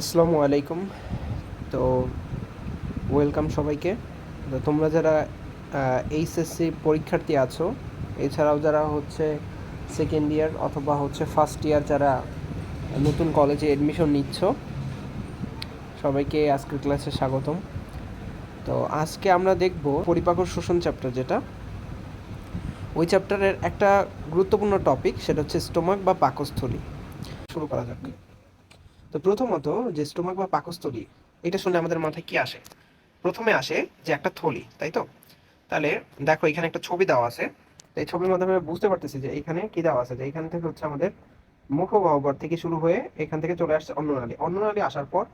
আসসালামু আলাইকুম। তো ওয়েলকাম সবাইকে। তো তোমরা যারা এইচএসসি পরীক্ষার্থী আছো, এছাড়াও যারা হচ্ছে সেকেন্ড ইয়ার অথবা হচ্ছে ফার্স্ট ইয়ার যারা নতুন কলেজে এডমিশন নিচ্ছ, সবাইকে আজকের ক্লাসে স্বাগতম। তো আজকে আমরা দেখব পরিপাকর শোষণ চ্যাপ্টার যেটা। ওই চ্যাপ্টারের একটা গুরুত্বপূর্ণ টপিক সেটা হচ্ছে স্টোমাক বা পাকস্থলী। শুরু করা যাক। তো প্রথমত যে স্টোমাক বা পাকস্থলী, এটা শুনে আমাদের মাথায় কি আসে? প্রথমে আসে যে একটা থলি, তাই তো? তাহলে দেখো এখানে একটা ছবি দেওয়া আছে। এই ছবির মাধ্যমে বুঝতে পারতেছি যে এখানে কি দেওয়া আছে? যে এখান থেকে হচ্ছে আমাদের মুখগহ্বর থেকে শুরু হয়ে এখান থেকে চলে আসছে অন্ননালী। অন্ননালী আসার পর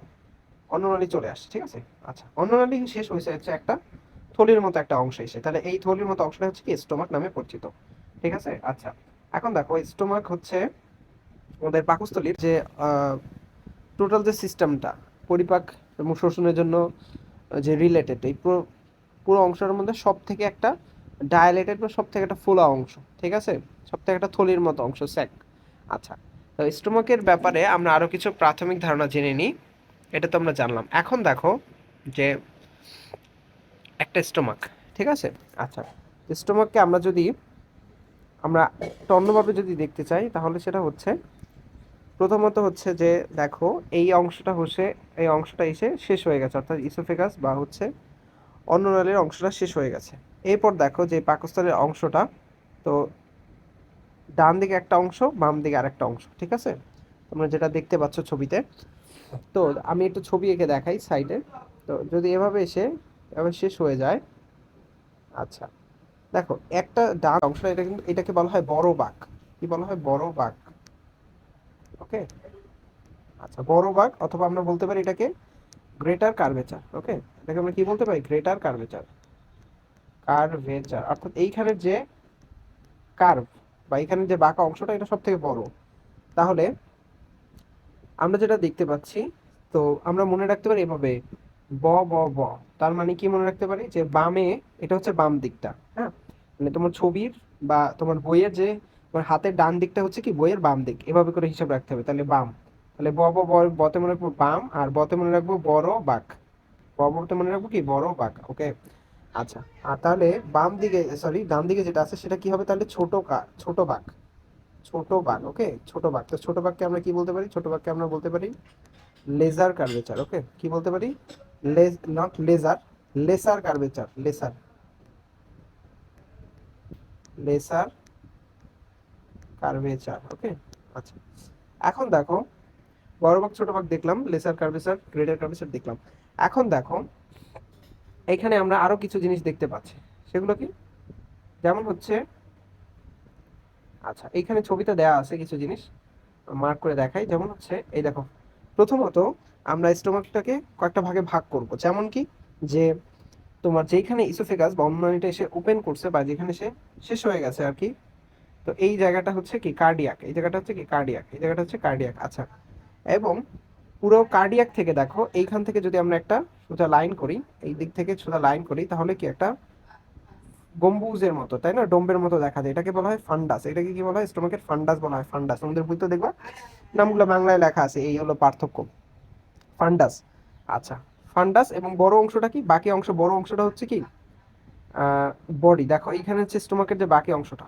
অন্ননালী চলে আসছে, ঠিক আছে? আচ্ছা অন্ননালী শেষ হয়েছে হচ্ছে একটা থলির মতো একটা অংশ এসে। তাহলে এই থলির মতো অংশটা হচ্ছে কি? স্টোমাক নামে পরিচিত, ঠিক আছে? আচ্ছা এখন দেখো স্টোমাক হচ্ছে আমাদের পাকস্থলীর যে টোটাল যে সিস্টেমটা পরিপাক এবং শোষণের জন্য যে রিলেটেড এই পুরো পুরো অংশের মধ্যে সব থেকে একটা ডায়ালেটেড বা সব থেকে একটা ফোলা অংশ, ঠিক আছে? সব থেকে একটা থলির মতো অংশ, স্যাক। আচ্ছা তো স্টোমাকের ব্যাপারে আমরা আরও কিছু প্রাথমিক ধারণা জেনে নিই, এটা তো আমরা জানলাম। এখন দেখো যে একটা স্টোমাক ঠিক আছে? আচ্ছা স্টোমাককে আমরা যদি, আমরা অন্যভাবে যদি দেখতে চাই, তাহলে সেটা হচ্ছে প্রথমত হচ্ছে যে, দেখো, এই অংশটা হচ্ছে এই অংশটা এসে শেষ হয়ে গেছে, অর্থাৎ ইসোফেগাস বা হচ্ছে অন্ননালীর অংশটা শেষ হয়ে গেছে। এরপর দেখো যে, পাকস্থলীর অংশটা, তো ডান দিকে একটা অংশ, বাম দিকে আরেকটা অংশ, ঠিক আছে? তোমরা যেটা দেখতে পাচ্ছ ছবিতে। তো আমি একটু ছবি এঁকে দেখাই সাইডে। তো যদি এভাবে এসে, এভাবে শেষ হয়ে যায় আচ্ছা। দেখো, একটা ডান অংশ এটা কিন্তু, এটাকে বলা হয় বড় বাঘ কি বলা হয়? বড় বাঘ ওকে আচ্ছা বড় বাঘ অথবা আমরা বলতে পারি এটাকে গ্রেটার কার্ভেচার ওকে এটাকে আমরা কি বলতে পারি? গ্রেটার কার্ভেচার কার্ভেচার অর্থাৎ এইখানের যে কার্ভ বা এখানে যে বাঁকা অংশটা, এটা সব থেকে বড়। তাহলে আমরা যেটা দেখতে পাচ্ছি, তো আমরা মনে রাখতে পারি এভাবে, ব ব ব, তার মানে কি মনে রাখতে পারি? যে বামে, এটা হচ্ছে বাম দিকটা হ্যাঁ? মানে তোমার ছবির বা তোমার বইয়ের যে তোমার হাতের ডান দিকটা হচ্ছে কি, বইয়ের বাম দিক। এভাবে করে হিসাব রাখতে হবে। তাহলে বাম। তাহলে ব বতে মনে রাখব বাম আর বতে মনে রাখব বড় বাঘ বতে মনে রাখব কি, বড় বাঘ ওকে? আচ্ছা আর তাহলে বাম দিকে সরি ডান দিকে যেটা আছে সেটা কি হবে? তাহলে ছোট কা, ছোট বাঘ ছোট বাঘ ওকে? ছোট বাঘ তো ছোট বাঘকে আমরা কি বলতে পারি? ছোট বাঘকে আমরা বলতে পারি লেজার কার্ভেচার, ওকে? কি বলতে পারি? Less not lesser lesser curvature lesser lesser curvature okay আচ্ছা। এখন দেখো, বড় বাঘ ছোট বাঘ দেখলাম লেসার কার্ভেচার গ্রেটার কার্ভেচার দেখলাম। এখন দেখো, এখানে আমরা আরও কিছু জিনিস দেখতে পাচ্ছি। সেগুলো কি? যেমন হচ্ছে আচ্ছা এইখানে ছবিতে দেয়া আছে কিছু জিনিস মার্ক করে দেখাই। যেমন হচ্ছে, এই দেখো, প্রথমত আমরা স্টোমাকটাকে কয়েকটা ভাগে ভাগ করব। যেমন কি? যে তোমার যেখানে ইসোফেগাস বা অন্যান্যটা এসে ওপেন করছে বা যেখানে সে শেষ হয়ে গেছে আর কি তো এই জায়গাটা হচ্ছে কি কার্ডিয়াক এই জায়গাটা হচ্ছে কি কার্ডিয়াক এই জায়গাটা হচ্ছে কার্ডিয়াক আচ্ছা। এবং পুরো কার্ডিয়াক থেকে দেখো, এইখান থেকে যদি আমরা একটা সোজা লাইন করি, এই দিক থেকে সোজা লাইন করি, তাহলে কি একটা গম্বুজের মতো, তাই না? ডোম্বের মতো দেখা যায়। এটাকে বলা হয় ফান্ডাস এটাকে কি বলা হয়? স্টোমাকের ফান্ডাস বলা হয় ফান্ডাস আমাদের বইতে দেখবা? নামগুলো বাংলায় লেখা আছে, এই হলো পার্থক্য। ফান্ডাস আচ্ছা। ফান্ডাস এবং বড় অংশটা কি? বাকি অংশ, বড় অংশটা হচ্ছে কি? বডি দেখো, এইখানে হচ্ছে স্টোমাকের যে বাকি অংশটা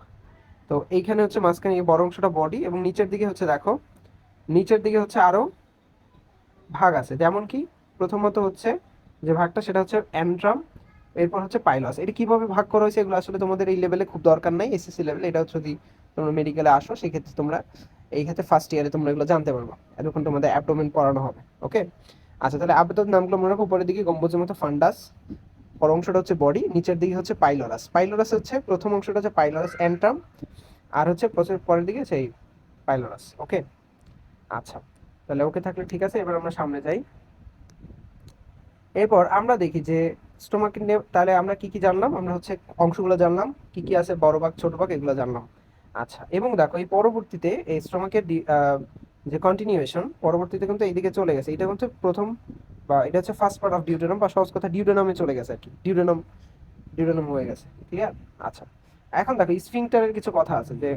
তো এইখানে হচ্ছে মাঝখানে এই বড় অংশটা বডি এবং নিচের দিকে হচ্ছে দেখো, নিচের দিকে হচ্ছে আরও ভাগ আছে। যেমন কি, প্রথমত হচ্ছে যে ভাগটা সেটা হচ্ছে অ্যান্ড্রাম এরপর হচ্ছে পাইলস এটা কীভাবে ভাগ করা হয়েছে এগুলো আসলে তোমাদের এই লেভেলে খুব দরকার নাই এসএসসি লেভেলে এটা হচ্ছে যদি তোমরা মেডিকেলে আসো, সেক্ষেত্রে তোমরা এই ক্ষেত্রে ফার্স্ট ইয়ারে তোমরা এগুলো জানতে পারবে। এতক্ষণ তোমাদের অ্যাবডোমেন পড়ানো হবে ওকে আচ্ছা তাহলে আবেদন নামগুলো মনে রাখো, উপরের দিকে গম্বুজের মতো ফান্ডাস পর অংশটা হচ্ছে বডি নিচের দিকে হচ্ছে পাইলোরাস পাইলোরাস হচ্ছে প্রথম অংশটা হচ্ছে পাইলোরাস অ্যান্ট্রাম আর হচ্ছে পরের দিকে সেই পাইলোরাস ওকে আচ্ছা তাহলে ওকে থাকলে ঠিক আছে, এবার আমরা সামনে যাই। এরপর আমরা দেখি যে স্টোমাক নিয়ে তাহলে আমরা কি কি জানলাম? আমরা হচ্ছে অংশগুলো জানলাম, কি কি আছে, বড় ভাগ, ছোট ভাগ, এগুলো জানলাম। আচ্ছা এবং দেখো এই পরবর্তীতে এই স্টোমাকের যে কন্টিনিউয়েশন পরবর্তীতে কিন্তু এইদিকে চলে গেছে এটা কিন্তু প্রথম বা এটা হচ্ছে ফার্স্ট পার্ট অফ ডিউডেনাম বা সহজ কথা ডিউডেনামে চলে গেছে আর কি। ডিউডেনাম ডিউডেনাম হয়ে গেছে ক্লিয়ার আচ্ছা। এখন দেখো স্ফিংটারের কিছু কথা আছে যে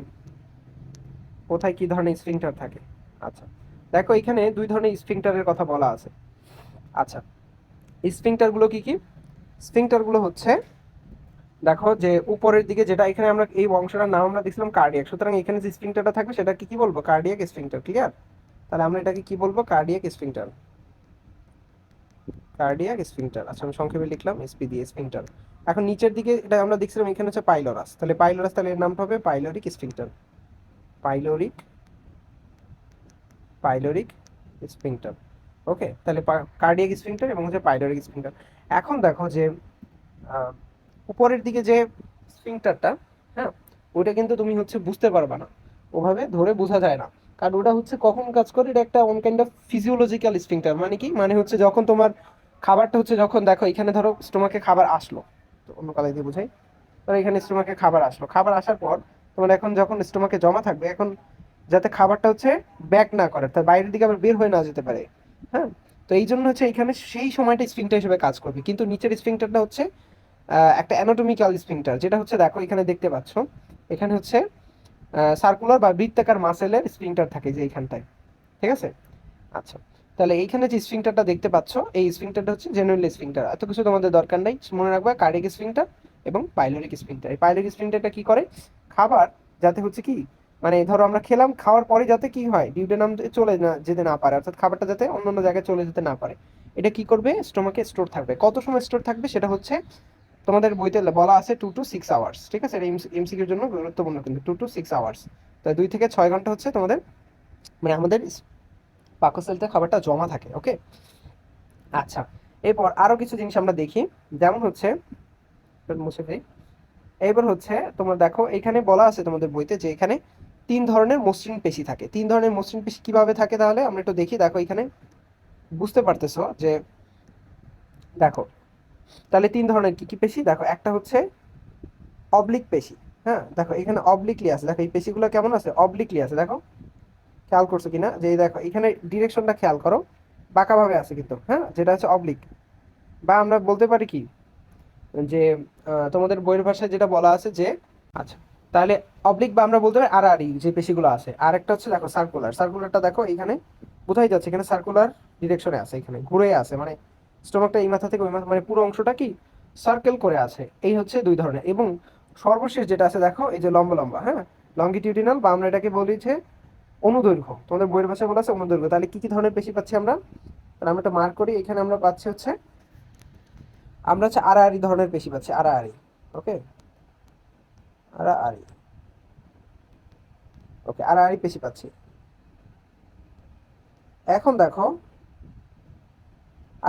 কোথায় কি ধরনের স্ফিংটার থাকে? আচ্ছা। দেখো, এখানে দুই ধরনের স্ফিংটারের কথা বলা আছে। আচ্ছা। স্ফিংটারগুলো কি কি? স্ফিংটারগুলো হচ্ছে, দেখো যে উপরের দিকে যেটা এখানে আমরা এই অংশটার নাম আমরা দেখছিলাম কার্ডিয়াক সুতরাং এখানে যে স্ফিংটারটা থাকবে সেটা কি কি বলব? কার্ডিয়াক স্ফিংটার ক্লিয়ার তাহলে আমরা এটাকে কি বলব? কার্ডিয়াক স্ফিংটার কার্ডিয়াক স্ফিংটার আচ্ছা আমি সংক্ষেপে লিখলাম এসপি দিয়ে স্ফিংটার এখন নিচের দিকে, এটা আমরা দেখছিলাম, এখানে হচ্ছে পাইলোরাস তাহলে পাইলোরাস তাহলে এর নামটা হবে pyloric sphincter pyloric pyloric sphincter okay তাহলে কার্ডিয়াক স্ফিংটার এবং হচ্ছে পাইলোরিক স্ফিংটার এখন দেখো যে উপরের দিকে যে স্ফিংটারটা হ্যাঁ ওটা কিন্তু তুমি হচ্ছে বুঝতে পারবে না। ওভাবে ধরে বোঝা যায় না। কারণ ওটা হচ্ছে কখন কাজ করে? এটা একটা one kind of physiological sphincter মানে কি? মানে হচ্ছে যখন তোমার খাবারটা হচ্ছে যখন দেখো, এখানে ধরো স্টোমাকে খাবার আসলো। তো অন্য কালাই দিয়ে বোঝাই। ধরো এখানে স্টোমাকে খাবার আসলো। খাবার আসার পর তোমার এখন যখন স্টোমাকে জমা থাকবে, এখন যাতে খাবারটা হচ্ছে ব্যাক না করে তার বাইরের দিকে আবার বের হয়ে না যেতে পারে হ্যাঁ? তো এই জন্য হচ্ছে এখানে সেই সময়টা স্ফিংটার হিসেবে কাজ করবে। কিন্তু নিচের স্প্রিংটারটা হচ্ছে একটা অ্যানাটমিক্যাল স্ফিংটার যেটা হচ্ছে দেখো, এখানে দেখতে পাচ্ছ, এখানে হচ্ছে সার্কুলার বা বৃত্তাকার মাসেলের স্ফিংটার থাকে যে এইখানটায় ঠিক আছে? আচ্ছা। তাহলে এইখানে যে স্প্রিংটারটা দেখতে পাচ্ছ, এই স্প্রিংটারটা হচ্ছে জেনুইন স্প্রিংটার এত কিছু তোমাদের দরকার নেই, মনে রাখবা কার্ডিক স্প্রিংটার এবং পাইলোরিক স্ফিংটার এই পাইলোরিক স্ফিংটারটা কি করে? খাবার যাতে হচ্ছে কি মানে ধরো আমরা খেলাম, খাওয়ার পরে যাতে কি হয় ডিউডেনাম চলে না, যেতে না পারে, অর্থাৎ খাবারটা যাতে অন্য অন্য জায়গায় চলে যেতে না পারে। এটা কি করবে? স্টোমাকে স্টোর থাকবে। কত সময় স্টোর থাকবে? সেটা হচ্ছে তোমাদের বইতে বলা আছে টু টু সিক্স আওয়ার্স ঠিক আছে? এটা এমসিকিউর জন্য গুরুত্বপূর্ণ কিন্তু টু টু সিক্স আওয়ার্স তাই দুই থেকে ছয় ঘণ্টা হচ্ছে তোমাদের মানে আমাদের পাকস্থলিতে খাবারটা জমা থাকে, ওকে? আচ্ছা এরপর আরও কিছু জিনিস আমরা দেখি। যেমন হচ্ছে মুছে ফেলি। এবার হচ্ছে, তোমার দেখো, এখানে বলা আছে তোমাদের বইতে যে এখানে তিন ধরনের মসৃণ পেশি থাকে। তিন ধরনের মসৃণ পেশি কীভাবে থাকে তাহলে? আমরা একটু দেখি, দেখো এখানে বুঝতে পারতেছো যে, দেখো, তাহলে তিন ধরনের কি কি পেশি? দেখো, একটা হচ্ছে অবলিক পেশি হ্যাঁ? দেখো, এখানে অবলিকলি আছে। দেখো, এই পেশিগুলো কেমন আছে? অবলিকলি আছে, দেখো। খেয়াল করছ কিনা? যে দেখো এখানে ডিরেকশনটা খেয়াল করো। বাঁকাভাবে আছে কিন্তু হ্যাঁ? যেটা হচ্ছে অবলিক বা আমরা বলতে পারি কি? যে তোমাদের বইয়ের ভাষায় যেটা বলা আছে যে আচ্ছা। তাহলে অবলিক বা আমরা বলতে পারি আড়াআড়ি যে পেশিগুলো আছে। আর একটা হচ্ছে দেখো সার্কুলার সার্কুলারটা দেখো এখানে বোঝাই যাচ্ছে এখানে সার্কুলার ডিরেকশনে আছে এখানে ঘুরে আছে। মানে স্টোমাকটা এই মাথা থেকে ওই মাথা মানে পুরো অংশটা কি? সার্কেল করে আছে। এই হচ্ছে দুই ধরনের। এবং সর্বশেষ যেটা আছে দেখো এই যে লম্বা লম্বা হ্যাঁ? লঙ্গিটিউডিনাল বা আমরা এটাকে বলি যে অনুদৈর্ঘ্য। তোমাদের বইয়ের ভাষায় বলা আছে অনুদৈর্ঘ্য। তাহলে কি কি ধরনের পেশি পাচ্ছি আমরা? তাহলে আমরা একটা মার্ক করি। এখানে আমরা পাচ্ছি হচ্ছে, আমরা হচ্ছে আড়াআড়ি ধরনের পেশি পাচ্ছি। আড়াআড়ি ওকে আড়াআড়ি ওকে আড়াআড়ি পেশি পাচ্ছি। এখন দেখো,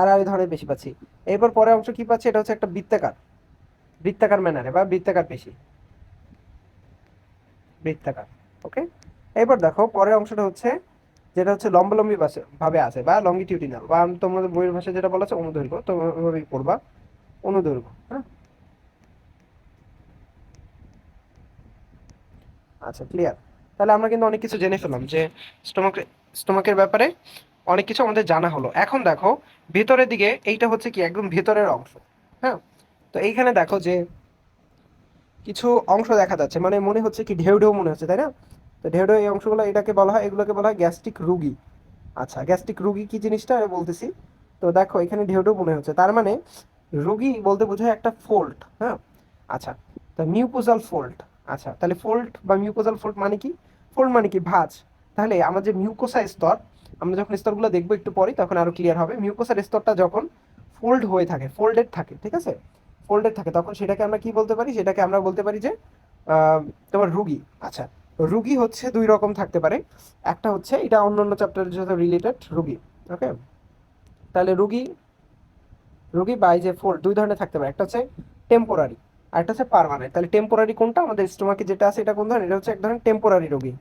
আড়াআড়ি ধরনের পেশি পাচ্ছি। এরপর পরের অংশ কি পাচ্ছি? এটা হচ্ছে একটা বৃত্তাকার। বৃত্তাকার ম্যানারে বা বৃত্তাকার পেশি। বৃত্তাকার ওকে এবার দেখো, পরের অংশটা হচ্ছে যেটা হচ্ছে লম্বালম্বী ভাবে আছে বা লঙ্গিটিউডিনাল বা তোমাদের বইয়ের ভাষায় যেটা বলা আছে অনুদৈর্ঘ্য, তো ওইভাবেই পড়বা। অনুদৈর্ঘ্য হ্যাঁ? আচ্ছা ক্লিয়ার তাহলে আমরা কিন্তু অনেক কিছু জেনে ফেললাম যে স্টোমাক স্টোমাকের ব্যাপারে অনেক কিছু আমাদের জানা হলো। এখন দেখো, ভেতরের দিকে এইটা হচ্ছে কি একদম ভেতরের অংশ হ্যাঁ? তো এইখানে দেখো যে কিছু অংশ দেখা যাচ্ছে মানে মনে হচ্ছে কি ঢেউ ঢেউ মনে হচ্ছে, তাই না? তো ঢেউ ঢেউ এই অংশগুলো এটাকে বলা হয়, এগুলোকে বলা হয় গ্যাস্ট্রিক রুগী। আচ্ছা গ্যাস্ট্রিক রুগী কি জিনিসটা? আমি বলতেছি। তো দেখো, এখানে ঢেউ ঢেউ মনে হচ্ছে। তার মানে রুগী বলতে বোঝায় একটা ফোল্ড হ্যাঁ? আচ্ছা তা মিউকোজাল ফোল্ড আচ্ছা তাহলে ফোল্ড বা মিউকোজাল ফোল্ড মানে কি? ফোল্ড মানে কি? ভাঁজ। তাহলে আমার যে মিউকোসা স্তর, আমরা যখন স্তরগুলো দেখব একটু পরে, তখন আরও ক্লিয়ার হবে। মিউকোসার স্তরটা যখন ফোল্ড হয়ে থাকে, ফোল্ডেড থাকে, ঠিক আছে? ফোল্ডেড থাকে, তখন সেটাকে আমরা কি বলতে পারি? সেটাকে আমরা বলতে পারি যে তোমার রুগী। আচ্ছা রুগী হচ্ছে দুই রকম থাকতে পারে। একটা হচ্ছে এটা অন্য অন্য চ্যাপ্টারের সাথে রিলেটেড রুগী ওকে তাহলে রুগী রুগী বাই যে ফোল্ড দুই ধরনের থাকতে পারে, একটা হচ্ছে টেম্পোরারি আর একটা হচ্ছে পারমানেন্ট তাহলে টেম্পোরারি কোনটা? আমাদের স্টোমাকে যেটা আছে এটা কোন ধরনের? এটা হচ্ছে এক ধরনের টেম্পোরারি রোগী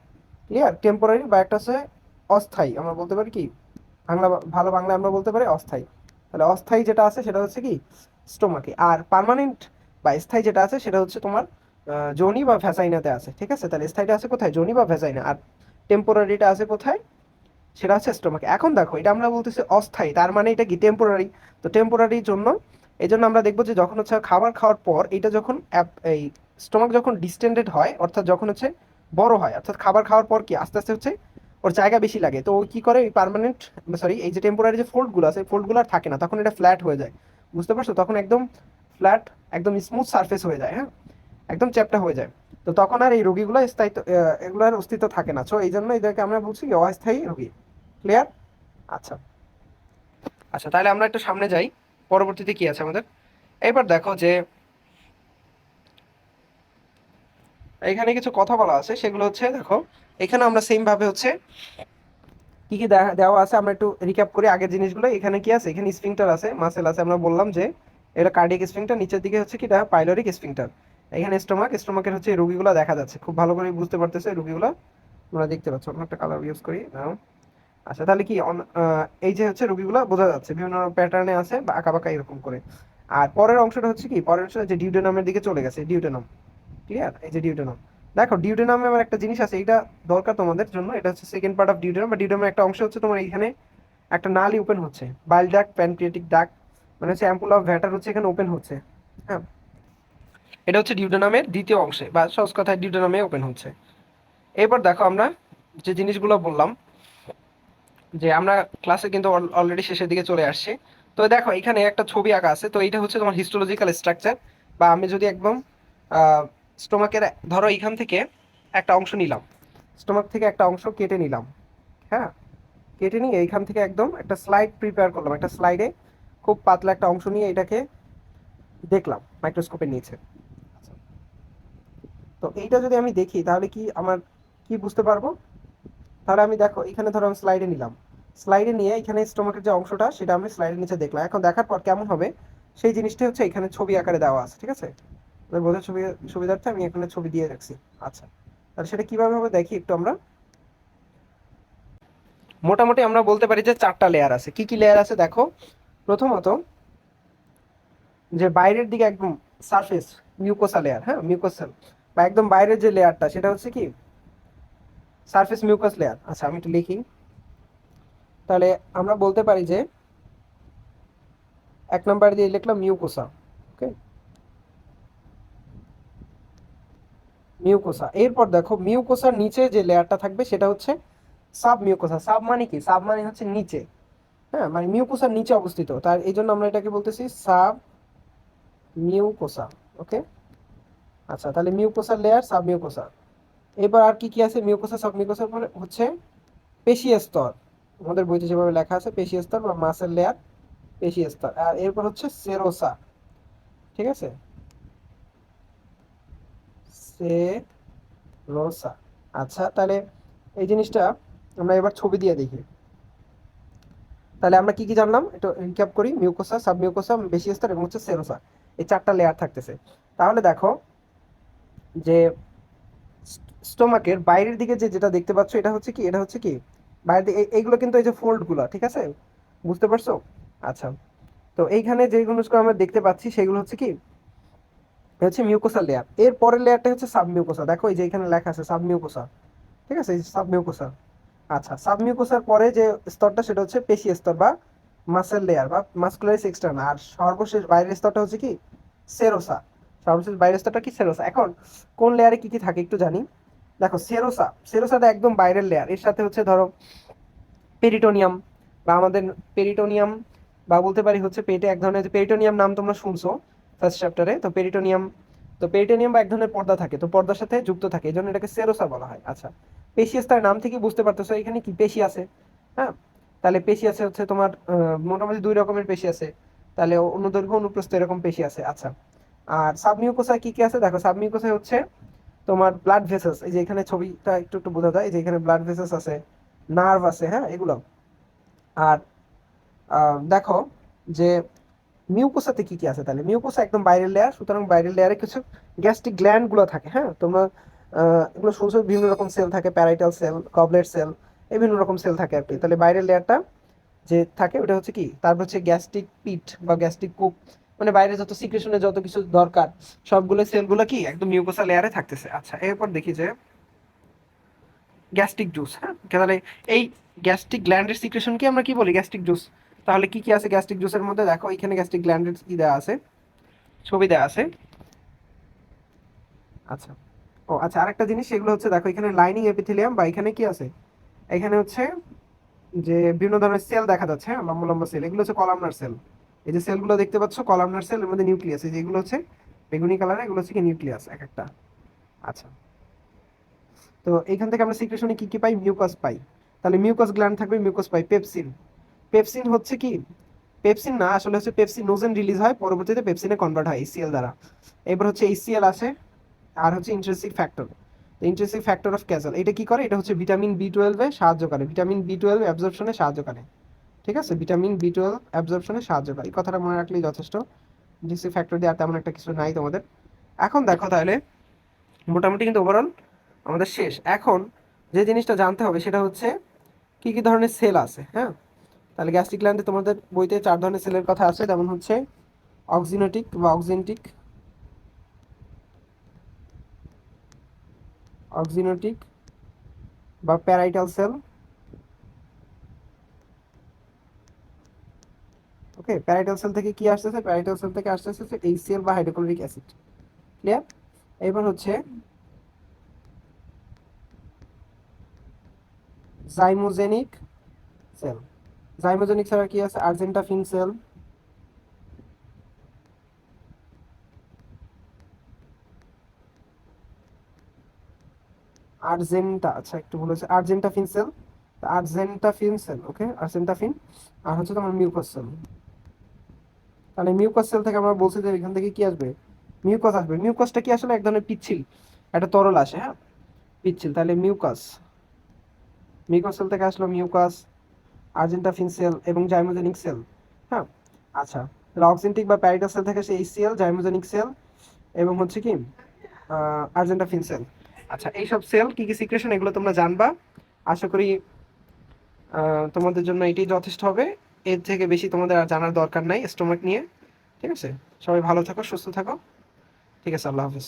ক্লিয়ার টেম্পোরারি বা একটা হচ্ছে অস্থায়ী। আমরা বলতে পারি কি? বাংলা, ভালো বাংলা আমরা বলতে পারি অস্থায়ী। তাহলে অস্থায়ী যেটা আছে সেটা হচ্ছে কি? স্টোমাকে আর পার্মানেন্ট বা স্থায়ী যেটা আছে সেটা হচ্ছে তোমার যোনি বা ভ্যাসাইনাতে আছে, ঠিক আছে? তাহলে স্থায়ীটা আছে কোথায়? যোনি বা ভ্যাসাইনা আর টেম্পোরারিটা আছে কোথায়? সেটা হচ্ছে স্টোমাকে এখন দেখো, এটা আমরা বলতেছি অস্থায়ী, তার মানে এটা কি টেম্পোরারি তো টেম্পোরারির জন্য এই জন্য আমরা দেখব যে যখন হচ্ছে খাবার খাওয়ার পর, এটা যখন এই স্টোমাক যখন ডিস্টেন্ডেড হয়, অর্থাৎ যখন হচ্ছে বড় হয়, অর্থাৎ খাবার খাওয়ার পর কি আস্তে আস্তে হচ্ছে ওর জায়গা বেশি লাগে। তো কি করে? এই পার্মানেন্ট সরি এই যে টেম্পোরারি যে ফোল্ডগুলো আছে ফোল্ডগুলো আর থাকে না, তখন এটা ফ্ল্যাট হয়ে যায়। বুঝতে পারছ? তখন একদম ফ্ল্যাট একদম স্মুথ সারফেস হয়ে যায় হ্যাঁ? একদম চ্যাপটা হয়ে যায়। তো তখন আর এই রোগীগুলো স্থায়িত্ব এগুলোর অস্তিত্ব থাকে না। সো এই জন্য এদেরকে আমরা বলছি কি, অস্থায়ী রোগী। ক্লিয়ার আচ্ছা। আচ্ছা তাহলে আমরা একটু সামনে যাই। পরবর্তীতে কি আছে আমাদের? এবার দেখো যে এখানে কিছু কথা বলা আছে। সেগুলো হচ্ছে, দেখো, এখানে আমরা সেম ভাবে হচ্ছে, কি কি দেওয়া আছে, আমরা একটু রিক্যাপ করি আগের জিনিসগুলো। এখানে কি আছে? এখানে স্ফিংটার আছে। মাসেল আছে। আমরা বললাম যে, এটা কার্ডিয়াক স্ফিংটার নিচের দিকে হচ্ছে কি, এটা পাইলোরিক স্ফিংটার এখানে স্টোমাক স্টোমাকের হচ্ছে রুগীগুলো দেখা যাচ্ছে। খুব ভালো করে বুঝতে পারতেছে রোগীগুলো। তোমরা দেখতে পাচ্ছ, অন্য একটা কালার ইউজ করি আচ্ছা তাহলে কি এই যে হচ্ছে রুগীগুলো, বোঝা যাচ্ছে বিভিন্ন প্যাটার্নে আছে বা আঁকা বাঁকা এরকম করে। আর পরের অংশটা হচ্ছে কি, পরের অংশটা যে ডিউটেনামের দিকে চলে গেছে ডিউটেনাম ক্লিয়ার এই যে ডিউটেনাম দেখো ডিউটেনামে আমার একটা জিনিস আছে এটা দরকার তোমাদের জন্য। এটা হচ্ছে সেকেন্ড পার্ট অফ ডিউটেনাম বা ডিউটেনামের একটা অংশ হচ্ছে তোমার এইখানে একটা নালি ওপেন হচ্ছে। বাইল ডাক প্যানক্রিয়েটিক ডাক মানে হচ্ছে অ্যাম্পুল অফ ভ্যাটার হচ্ছে, এখানে ওপেন হচ্ছে। হ্যাঁ? এটা হচ্ছে ডিউটেনামের দ্বিতীয় অংশে, বা সহজ কথায় ডিউটেনামে ওপেন হচ্ছে। এরপর দেখো আমরা যে জিনিসগুলো বললাম, যে আমরা ক্লাসে কিন্তু অলরেডি শেষের দিকে চলে আসছি। তো দেখো, এখানে একটা ছবি আঁকা আছে, তো এটা হচ্ছে তোমার হিস্টোলজিক্যাল স্ট্রাকচার বা আমি যদি একদম স্টোমাকের ধরো এখান থেকে একটা অংশ নিলাম স্টোমাক থেকে একটা অংশ কেটে নিলাম হ্যাঁ? কেটে নিয়ে এইখান থেকে একদম একটা স্লাইড প্রিপেয়ার করলাম, একটা স্লাইডে খুব পাতলা একটা অংশ নিয়ে এটাকে দেখলাম মাইক্রোস্কোপে নিচে তো এইটা যদি আমি দেখি, তাহলে কি আমার, কি বুঝতে পারব? তাহলে আমি দেখো, এখানে ধরো আমি স্লাইডে নিলাম। স্লাইডে নিয়ে এখানে স্টোমাকের যে অংশটা, সেটা আমি স্লাইডের নিচে দেখলাম। এখন দেখার পর কেমন হবে? সেই জিনিসটা হচ্ছে এখানে ছবি আকারে দেওয়া আছে, ঠিক আছে? বোঝার ছবি, সুবিধার্থে আমি এখানে ছবি দিয়ে রাখছি। আচ্ছা তাহলে সেটা কীভাবে হবে দেখি একটু আমরা। মোটামুটি আমরা বলতে পারি যে চারটা লেয়ার আছে। কি কি লেয়ার আছে দেখো? প্রথমত, যে বাইরের দিকে একদম সারফেস মিউকোসা লেয়ার হ্যাঁ মিউকোসাল বা একদম বাইরের যে লেয়ারটা সেটা হচ্ছে কি? সারফেস মিউকাস লেয়ার আচ্ছা আমি একটু লিখি। তাহলে আমরা বলতে পারি যে, এক নাম্বার দিয়ে লিখলাম মিউকোসা ওকে মিউকোসা এরপর দেখো মিউকোসার নিচে যে লেয়ারটা থাকবে, সেটা হচ্ছে সাব মিউকোসা সাব মানে কি? সাব মানে হচ্ছে নিচে। হ্যাঁ মানে মিউকোসার নিচে অবস্থিত। তার, এই জন্য আমরা এটাকে বলতেছি সাব মিউকোসা ওকে আচ্ছা তাহলে মিউকোসার লেয়ার সাব মিউকোসা এবার আর কি কি আছে? মিউকোসা সাব মিউকোসার পরে হচ্ছে পেশি স্তর। আমাদের বইতে যেভাবে লেখা আছে পেশি স্তর বা মাসেল লেয়ার পেশি স্তর। আর এরপর হচ্ছে সেরোসা ঠিক আছে? সেরোসা আচ্ছা তাহলে এই জিনিসটা আমরা এবার ছবি দিয়ে দেখি। তাহলে আমরা কি কি জানলাম? একটু রিক্যাপ করি। মিউকোসা সাব মিউকোসা বেশি স্তর এবং হচ্ছে সেরোসা এই চারটা লেয়ার থাকতেছে। তাহলে দেখো যে স্টোমাকের বাইরের দিকে যে যেটা দেখতে পাচ্ছ, এটা হচ্ছে কি, এটা হচ্ছে কি? বাইরের দিকে এই- এইগুলো কিন্তু এই যে ফোল্ডগুলো ঠিক আছে? বুঝতে পারছ? আচ্ছা। তো এইখানে যে জিনিসগুলো আমরা দেখতে পাচ্ছি, সেগুলো হচ্ছে কি? হচ্ছে মিউকোসা লেয়ার এর পরের লেয়ারটা হচ্ছে সাব মিউকোসা দেখো এই যে এখানে লেখা আছে সাব মিউকোসা ঠিক আছে? এই সাব মিউকোসা আচ্ছা সাব মিউকোসার পরে যে স্তরটা, সেটা হচ্ছে পেশি স্তর বা মাসেল লেয়ার বা মাসকুলারিস এক্সটার্ন আর সর্বশেষ বাইরের স্তরটা হচ্ছে কি? সেরোসা বাইরের স্তরটা কি সেরোসা? এখন কোন লেয়ারে কি কি থাকে একটু জানি। দেখো, সেরোসা, সেরোসাটা একদম বাইরের লেয়ার এর সাথে হচ্ছে ধরো পেরিটোনিয়াম বা আমাদের পেরিটোনিয়াম বা বলতে পারি হচ্ছে পেটে এক ধরনের পেরিটোনিয়াম নাম তোমরা শুনছো ফার্স্ট চ্যাপ্টারে তো পেরিটোনিয়াম তো পেরিটোনিয়াম বা এক ধরনের পর্দা থাকে, তো পর্দার সাথে যুক্ত থাকে এই জন্য এটাকে সেরোসা বলা হয়। আচ্ছা পেশি স্তর নাম থেকে বুঝতে পারতেছো, এখানে কি পেশি আছে? হ্যাঁ তাহলে পেশি আছে হচ্ছে তোমার মোটামুটি দুই রকমের পেশি আছে, তাহলে অনুদৈর্ঘ্য অনুপ্রস্থ এরকম পেশি আছে। আচ্ছা আর সাবমিউকোসায় কি কি আছে? দেখো, সাবমিউকোসায় হচ্ছে তোমার ব্লাড ভেসেলস এই যে এখানে ছবিটা একটু একটু বোঝা যায় যে এখানে ব্লাড ভেসেলস আছে নার্ভ আছে হ্যাঁ এগুলো। আর দেখো যে মিউকোসাতে কি কি আছে তাহলে? মিউকোসা একদম বাইরের লেয়ার সুতরাং বাইরের লেয়ারে কিছু গ্যাস্ট্রিক গ্ল্যান্ডগুলো থাকে হ্যাঁ তোমরা এগুলো শুনছো? বিভিন্ন রকম সেল থাকে প্যারাইটাল সেল গবলেট সেল এই বিভিন্ন রকম সেল থাকে আর কি। তাহলে বাইরের লেয়ারটা যে থাকে, ওটা হচ্ছে কি? তারপর হচ্ছে গ্যাস্ট্রিক পিট বা গ্যাস্ট্রিক কুপ মানে বাইরে যত সিক্রেশনে যত কিছু দরকার, সবগুলো সেলগুলো কি একদম মিউকোসা লেয়ারে থাকতেছে? আচ্ছা এরপর দেখি যে গ্যাস্ট্রিক জুস হ্যাঁ? তাহলে এই গ্যাস্ট্রিক গ্ল্যান্ডের সিক্রেশনকে আমরা কি বলি? গ্যাস্ট্রিক জুস তাহলে কি কি আছে গ্যাস্ট্রিক জুসের মধ্যে? দেখো, এখানে গ্যাস্ট্রিক গ্ল্যান্ডের কি দেওয়া আছে, ছবি দেওয়া আছে। আচ্ছা ও আচ্ছা আরেকটা জিনিস সেগুলো হচ্ছে, দেখো, এখানে লাইনিং এপিথেলিয়াম বা এখানে কি আছে? এখানে হচ্ছে যে বিভিন্ন ধরনের সেল দেখা যাচ্ছে হ্যাঁ লম্বা লম্বা সেল এগুলো হচ্ছে কলামনার সেল এই যে সেলগুলো দেখতে পাচ্ছ, কলামনার সেল, এর মধ্যে নিউক্লিয়াস, এই যে এগুলো হচ্ছে বেগুনি কালারে, এগুলো হচ্ছে কি নিউক্লিয়াস, এক একটা। আচ্ছা। তো এখান থেকে আমরা সিক্রেশনে কি কি পাই? মিউকাস পাই। তাহলে মিউকাস গ্ল্যান্ড থাকবে মিউকাস পাই পেপসিন। পেপসিন হচ্ছে কি? পেপসিন না, আসলে হচ্ছে পেপসিন নোজেন রিলিজ হয়, পরবর্তীতে পেপসিনে কনভার্ট হয় এইসিএল দ্বারা। এবার হচ্ছে এইসিএল আসে, আর হচ্ছে intrinsic factor interesting factor of castle এটা কি করে? এটা হচ্ছে ভিটামিন বি টুয়েলভে সাহায্য করে। ভিটামিন বি টুয়েলভ অ্যাবজর্পশনে সাহায্য করে। ঠিক আছে? ভিটামিন বি টুয়েলভ অ্যাবজর্পশনে সাহায্য করে এই কথাটা মনে রাখলেই যথেষ্ট। ডিসি ফ্যাক্টর দিয়ে আর তেমন একটা কিছু নাই তোমাদের। এখন দেখো তাহলে, মোটামুটি কিন্তু ওভারঅল আমাদের শেষ। এখন যে জিনিসটা জানতে হবে সেটা হচ্ছে, কি কি ধরনের সেল আছে হ্যাঁ? তাহলে গ্যাস্ট্রিক গ্ল্যান্ডে তোমাদের বইতে চার ধরনের সেলের কথা আছে। যেমন হচ্ছে অক্সিনোটিক বা অক্সিনটিক অক্সিনোটিক বা parietal cell okay parietal cell থেকে কি আসতেছে? প্যারাইটাল সেল থেকে আসতেছে হচ্ছে এইচসিএল বা হাইড্রোক্লোরিক অ্যাসিড ক্লিয়ার এবার হচ্ছে জাইমোজেনিক সেল জাইমোজেনিক ছাড়া কি আছে? আর্জেন্টাফিন সেল আর্জেন্টা আচ্ছা একটু ভুল বলেছে আর্জেন্টাফিন সেল আর্জেন্টাফিন সেল ওকে আর্জেন্টাফিন আর হচ্ছে তোমার মিউকাস সেল তাহলে মিউকাস সেল থেকে আমরা বলছি যে এখান থেকে কি আসবে? মিউকাস আসবে। মিউকাসটা কি আসলে এক ধরনের পিচ্ছিল? একটা তরল আসে হ্যাঁ? পিচ্ছিল। তাহলে মিউকাস মিউকাস সেল থেকে আসলো মিউকাস আর্জেন্টাফিন সেল এবং জাইমোজেনিক সেল হ্যাঁ? আচ্ছা তাহলে অক্সিনটিক বা প্যারিটাস সেল থেকে সে এইচসিএল জাইমোজেনিক সেল এবং হচ্ছে কি আর্জেন্টাফিন সেল আচ্ছা এইসব সেল কি কি সিক্রেশন এগুলো তোমরা জানবা। আশা করি তোমাদের জন্য এটাই যথেষ্ট হবে। এর থেকে বেশি তোমাদের আর জানার দরকার নাই স্টোমাক নিয়ে, ঠিক আছে? সবাই ভালো থাকো, সুস্থ থাকো। ঠিক আছে, আল্লাহ হাফিজ।